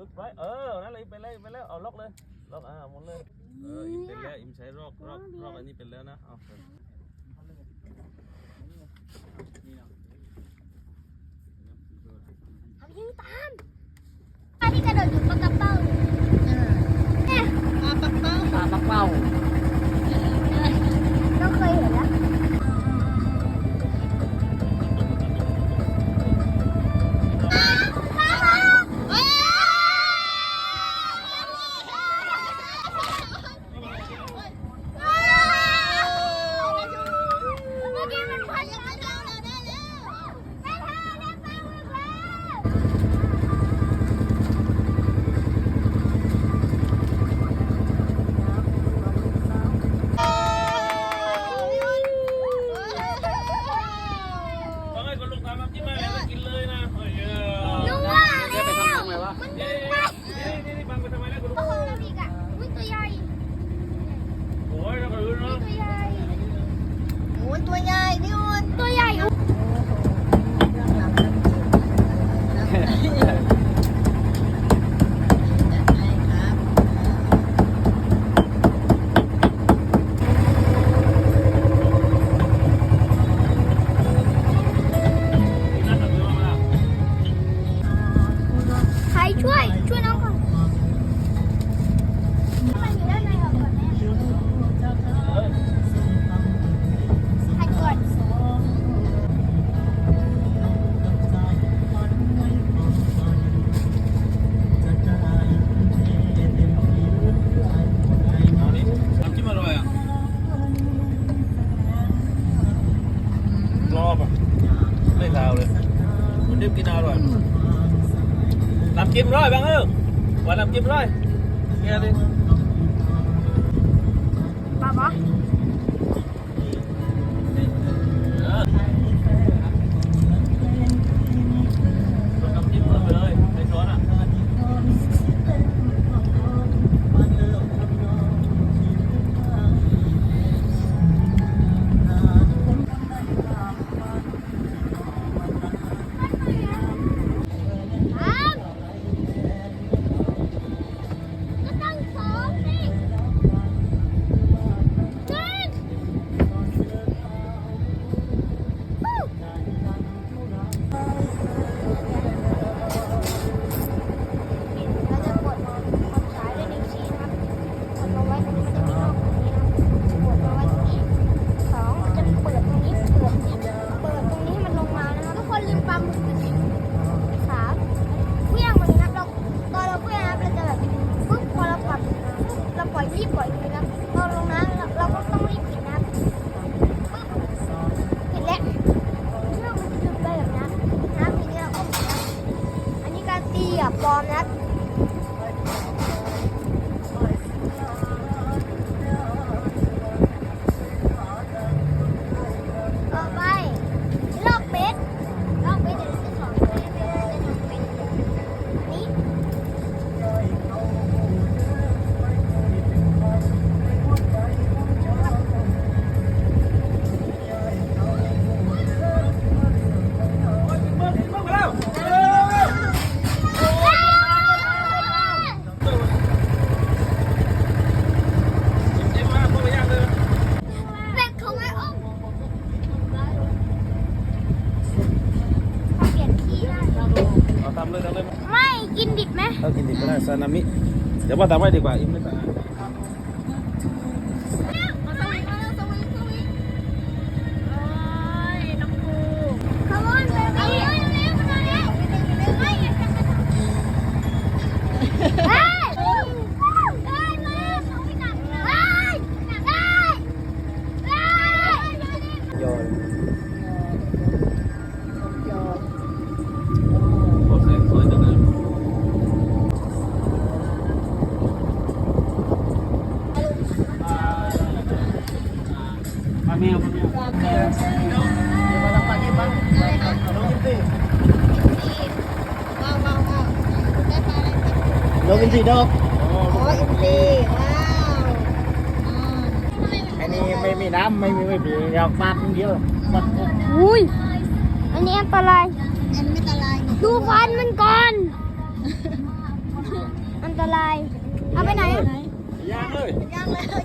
ลึกไว้เออนั่นเลยไปเลยไปแล้วเอาล็อกเลยล็อกอะหมุนเลยเอออิมเป็นแล้วอิมใช้ล็อกรอกรอกอันนี้เป็นแล้วนะเอาเอายิงตาม กิมร้อยบ้างเออวันน้ำจิ้มร้อยเนี่ยดิ Ba bó เลยทำเลยไม่กินดิบไหมถ้ากินดิบก็ได้ซานามิ เดี๋ยวว่าตามไว้ดีกว่าอิ่มไม่ตายอะ แมวครับแมวโลกินสีดอกอันนี้ไม่มีน้ำไม่มีไม่มีเดี๋ยวามันเดียวฟอุ้ย อันนี้อันตรายดูฟันมันก่อน อันตราย เอาไปไหน ย่างเลยย่างเลย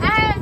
哎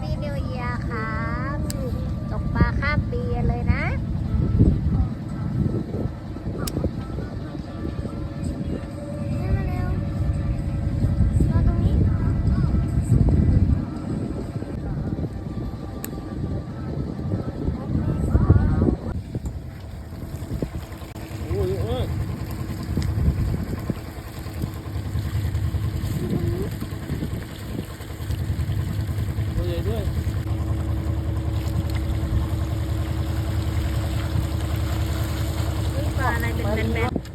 Happy New Year ค่ะ Này 来